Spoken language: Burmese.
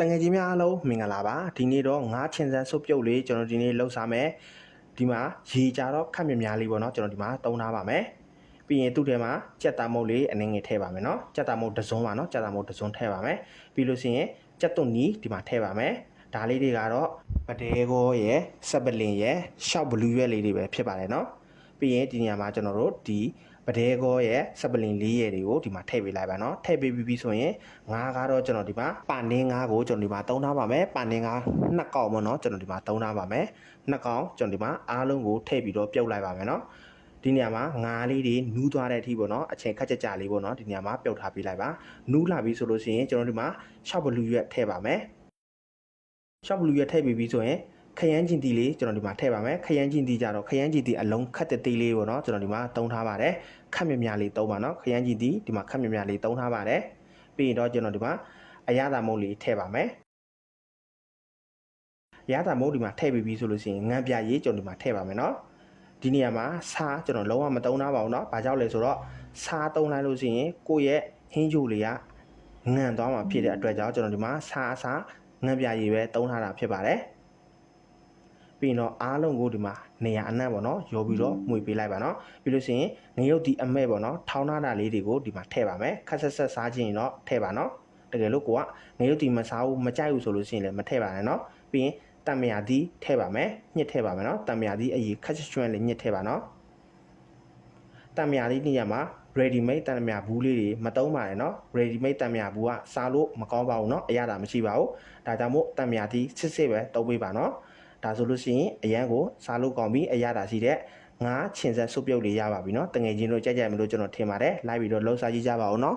တငယ်ချင်းများအားလုံးမင်္ဂလာပါဒီနေ့တော့ငါးချင်စန်းစုပ်ပြုတ်လေးကျွန်တော်ဒီနေ့လှုပ်စားမယ်ဒီမှာရေကြတော့ခက်မြများလေးပေါ့နော်ကျွန်တော်ဒီမှာတုံးထားပါမယ်ပြီးရင်သူ့ထဲမှာကြက်သားမုတ်လေးအနည်းငယ်ထည့်ပါမယ်နော်ကြက်သားမုတ်တစ်စုံပါနော်ကြက်သားမုတ်တစ်စုံထည့်ပါမယ်ပြီးလို့ရှိရင်ကြက်သွန်နီဒီမှာထည့်ပါမယ်ဒါလေးတွေကတော့ပဒဲကောရဲ့စပ်ပလင်ရဲ့ရှောက်ဘလူးရွက်လေးတွေပဲဖြစ်ပါတယ်နော် ပြီးရင်ဒီနေရာမှာကျွန်တော်တို့ဒီပဒဲကောရဲ့စပ်ပလင်လေးရဲ့တွေကိုဒီမှာထည့်ပေးလိုက်ပါနော်ထည့်ပေးပြီးပြီဆိုရင်ငါးကတော့ကျွန်တော်ဒီမှာပါနင်းငါးကိုကျွန်တော်ဒီမှာသုံးထားပါမယ်ပါနင်းငါးနှစ်ကောင်ပေါ့နော်ကျွန်တော်ဒီမှာသုံးထားပါမယ်နှစ်ကောင်ကျွန်တော်ဒီမှာအားလုံးကိုထည့်ပြီးတော့ပြုတ်လိုက်ပါမယ်နော်ဒီနေရာမှာငါးလေးတွေနူးသွားတဲ့အထိပေါ့နော်အချိန်ခက်ကြကြလေးပေါ့နော်ဒီနေရာမှာပြုတ်ထားပေးလိုက်ပါနူးလာပြီဆိုလို့ရှိရင်ကျွန်တော်ဒီမှာရှောက်ဘလူးရွက်ထည့်ပါမယ်ရှောက်ဘလူးရွက်ထည့်ပြီးပြီဆိုရင် ခရမ်းကျင်တီလေးကျွန်တော်ဒီမှာထည့်ပါမယ်ခရမ်းကျင်တီကြတော့ခရမ်းကျင်တီအလုံးခတ်တဲ့တေးလေးပေါ့နော်ကျွန်တော်ဒီမှာတုံးထားပါတယ်ခက်မြမြလေးတုံးပါနော်ခရမ်းကျင်တီဒီမှာခက်မြမြလေးတုံးထားပါတယ်ပြီးရင်တော့ကျွန်တော်ဒီမှာအရသာမုတ်လေးထည့်ပါမယ်အရသာမုတ်ဒီမှာထည့်ပြီးပြီဆိုလို့ရှိရင်ငံပြရေးကျွန်တော်ဒီမှာထည့်ပါမယ်နော်ဒီနေရာမှာစားကျွန်တော်လုံးဝမတုံးထားပါဘူးเนาะဘာကြောင့်လဲဆိုတော့စားတုံးလိုက်လို့ရှိရင်ကိုယ့်ရဲ့ဟင်းချိုလေးကငံသွားမှာဖြစ်တဲ့အတွက်ကြောင့်ကျွန်တော်ဒီမှာစားအစားငံပြရေးပဲတုံးထားတာဖြစ်ပါတယ် ပြီးရင်တော့အားလုံးကိုဒီမှာနေရာအနှံ့ပေါ့နော်ရောပြီးတော့မှွေပေးလိုက်ပါနော်ပြီးလို့ရှိရင်ငရုတ်ဒီအမဲ့ပေါ့နော်ထောင်းထားတာလေးတွေကိုဒီမှာထည့်ပါမယ်ခက်ဆက်ဆက်စားခြင်းရင်တော့ထည့်ပါနော်တကယ်လို့ကိုကငရုတ်ဒီမစားဘူးမကြိုက်ဘူးဆိုလို့ရှိရင်လည်းမထည့်ပါနဲ့နော်ပြီးရင်တံမြာဒီထည့်ပါမယ်ညှစ်ထည့်ပါမယ်နော်တံမြာဒီအရင်ခက်ချွန်းလေးညှစ်ထည့်ပါနော်တံမြာဒီနေရာမှာ ready made တံမြာဘူးလေးတွေမတုံးပါနဲ့နော် ready made တံမြာဘူးကစားလို့မကောင်းပါဘူးနော်အရသာမရှိပါဘူးဒါကြောင့်မို့တံမြာဒီစစ်စစ်ပဲတုံးပေးပါနော် ဒါဆိုလို့ရှိရင်အရန်ကိုစားလို့ကောင်းပြီးအရသာရှိတဲ့ငါးချင်ဆက်စုပ်ပြုတ်လေးရပါပြီနော်တငယ်ချင်းတို့ကြိုက်ကြိုက်မလို့ကျွန်တော်ထင်ပါတယ်လိုက်ပြီးတော့လှုပ်ရှားကြည့်ကြပါဦးနော်